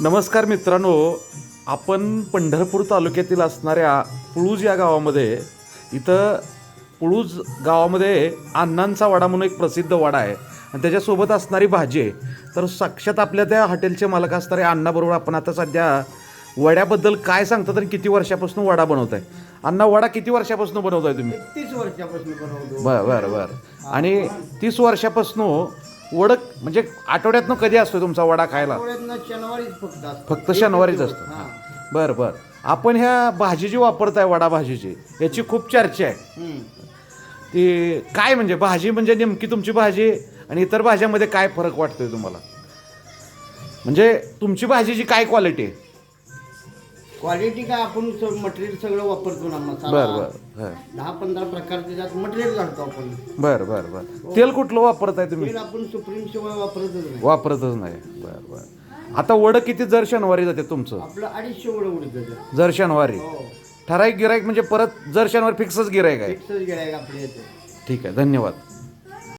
नमस्कार मित्रांनो आपण पंढरपूर तालुक्यातील असणाऱ्या पुळूज या गावामध्ये इथं पुळूज गावामध्ये अण्णांचा वाडा म्हणून एक प्रसिद्ध वाडा आहे. आणि त्याच्यासोबत असणारी भाजी आहे. तर साक्षात आपल्या त्या हॉटेलचे मालक असणारे अण्णाबरोबर आपण आता सध्या वड्याबद्दल काय सांगतात आणि किती वर्षापासून वडा बनवताय अण्णा वडा किती वर्षापासून बनवताय तुम्ही? तीस वर्षापासून बनवतो. बरं बरं बरं. आणि तीस वर्षापासून वडक म्हणजे आठवड्यातनं कधी असतो तुमचा वडा खायला? आठवड्यातनं शनिवारीच फक्त असतं. फक्त शनिवारीच असतो. हा. बरं बरं. आपण ह्या भाजी जी वापरताय वडा भाजीची याची खूप चर्चा आहे. हम्म. ती काय म्हणजे भाजी म्हणजे नेमकी तुमची भाजी आणि इतर भाज्यामध्ये काय फरक वाटतोय तुम्हाला? म्हणजे तुमची भाजीची काय क्वालिटी आहे? क्वालिटी काय आपण मटेरियल सगळं वापरतो ना बरं मसाला बरं हं. दहा पंधरा प्रकारचे त्यात मटेरियल घालतो आपण. बरं बरं बरं. तेल कुठलं वापरताय तुम्ही? तेल आपण सुप्रीम शिवाय वापरतच नाही. वापरतच नाही. बरं बरं. आता वडं किती जर शनिवारी जाते तुमचं? आपलं अडीचशे एवढं उडत जर शनिवारी? हो. ठराविक गिराईक म्हणजे परत जर शनिवारी फिक्सच गिराईक आहे. फिक्सच गिरायक आपले येते ठीक आहे धन्यवाद.